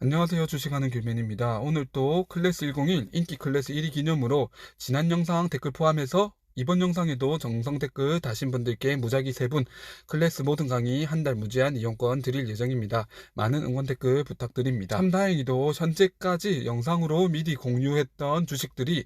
안녕하세요. 주식하는 길맨입니다. 오늘 또 클래스 101 인기 클래스 1위 기념으로 지난 영상 댓글 포함해서 이번 영상에도 정성 댓글 다신 분들께 무작위 3분 클래스 모든 강의 한 달 무제한 이용권 드릴 예정입니다. 많은 응원 댓글 부탁드립니다. 참 다행히도 현재까지 영상으로 미리 공유했던 주식들이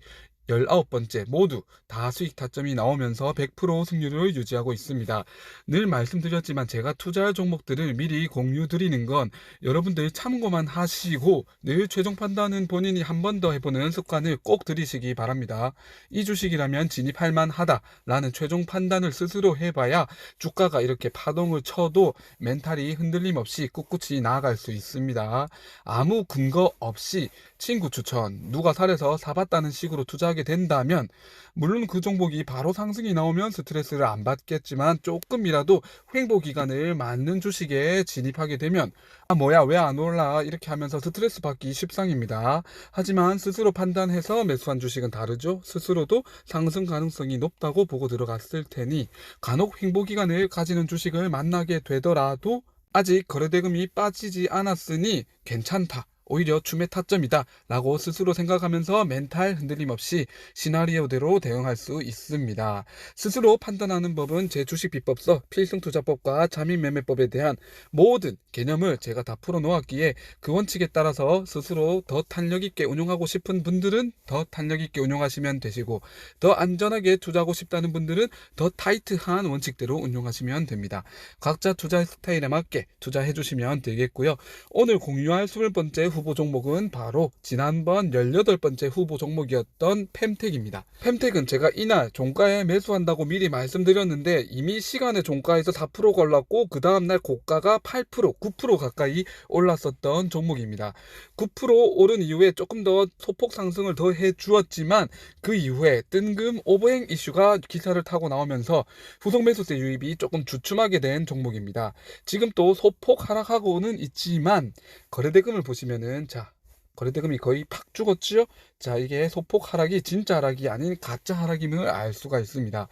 19번째 모두 다 수익 타점이 나오면서 100% 승률을 유지하고 있습니다. 늘 말씀드렸지만 제가 투자할 종목들을 미리 공유 드리는 건 여러분들 참고만 하시고 늘 최종 판단은 본인이 한 번 더 해보는 습관을 꼭 들이시기 바랍니다. 이 주식이라면 진입할 만하다라는 최종 판단을 스스로 해봐야 주가가 이렇게 파동을 쳐도 멘탈이 흔들림 없이 꿋꿋이 나아갈 수 있습니다. 아무 근거 없이 친구 추천, 누가 살해서 사봤다는 식으로 투자하게 된다면, 물론 그 종목이 바로 상승이 나오면 스트레스를 안 받겠지만, 조금이라도 횡보 기간을 맞는 주식에 진입하게 되면, 아, 뭐야, 왜 안 올라? 이렇게 하면서 스트레스 받기 십상입니다. 하지만 스스로 판단해서 매수한 주식은 다르죠? 스스로도 상승 가능성이 높다고 보고 들어갔을 테니, 간혹 횡보 기간을 가지는 주식을 만나게 되더라도, 아직 거래대금이 빠지지 않았으니 괜찮다. 오히려 춤의 타점이다 라고 스스로 생각하면서 멘탈 흔들림 없이 시나리오대로 대응할 수 있습니다. 스스로 판단하는 법은 제 주식 비법서 필승투자법과 자민매매법에 대한 모든 개념을 제가 다 풀어놓았기에 그 원칙에 따라서 스스로 더 탄력있게 운용하고 싶은 분들은 더 탄력있게 운용하시면 되시고 더 안전하게 투자하고 싶다는 분들은 더 타이트한 원칙대로 운용하시면 됩니다. 각자 투자 스타일에 맞게 투자해 주시면 되겠고요. 오늘 공유할 20번째 후보 종목은 바로 지난번 18번째 후보 종목이었던 펜텍입니다. 펜텍은 제가 이날 종가에 매수한다고 미리 말씀드렸는데 이미 시간에 종가에서 4% 걸렸고 그 다음날 고가가 8% 9% 가까이 올랐었던 종목입니다. 9% 오른 이후에 조금 더 소폭 상승을 더 해주었지만 그 이후에 뜬금 오버행 이슈가 기사를 타고 나오면서 후속 매수세 유입이 조금 주춤하게 된 종목입니다. 지금 또 소폭 하락하고는 있지만 거래대금을 보시면 은 자 거래대금이 거의 팍 죽었죠? 자 이게 소폭 하락이 진짜 하락이 아닌 가짜 하락임을 알 수가 있습니다.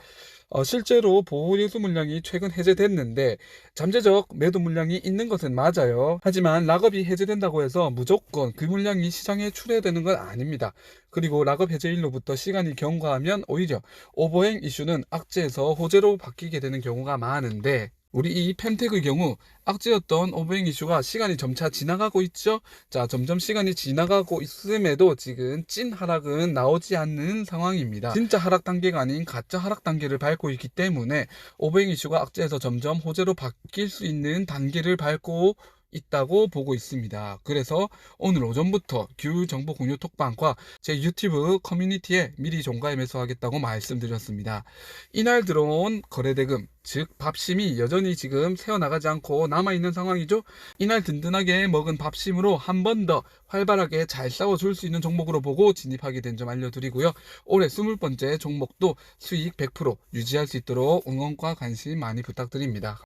어, 실제로 보호예수 물량이 최근 해제됐는데 잠재적 매도 물량이 있는 것은 맞아요. 하지만 락업이 해제된다고 해서 무조건 그 물량이 시장에 출해되는 건 아닙니다. 그리고 락업 해제일로부터 시간이 경과하면 오히려 오버행 이슈는 악재에서 호재로 바뀌게 되는 경우가 많은데 우리 이 펜텍의 경우 악재였던 오버행 이슈가 시간이 점차 지나가고 있죠. 자, 점점 시간이 지나가고 있음에도 지금 찐 하락은 나오지 않는 상황입니다. 진짜 하락 단계가 아닌 가짜 하락 단계를 밟고 있기 때문에 오버행 이슈가 악재에서 점점 호재로 바뀔 수 있는 단계를 밟고 있다고 보고 있습니다. 그래서 오늘 오전부터 규 정보 공유 톡방과 제 유튜브 커뮤니티에 미리 종가에 매수하겠다고 말씀드렸습니다. 이날 들어온 거래대금, 즉 밥심이 여전히 지금 새어나가지 않고 남아있는 상황이죠. 이날 든든하게 먹은 밥심으로 한 번 더 활발하게 잘 싸워줄 수 있는 종목으로 보고 진입하게 된 점 알려드리고요. 올해 20번째 종목도 수익 100% 유지할 수 있도록 응원과 관심 많이 부탁드립니다.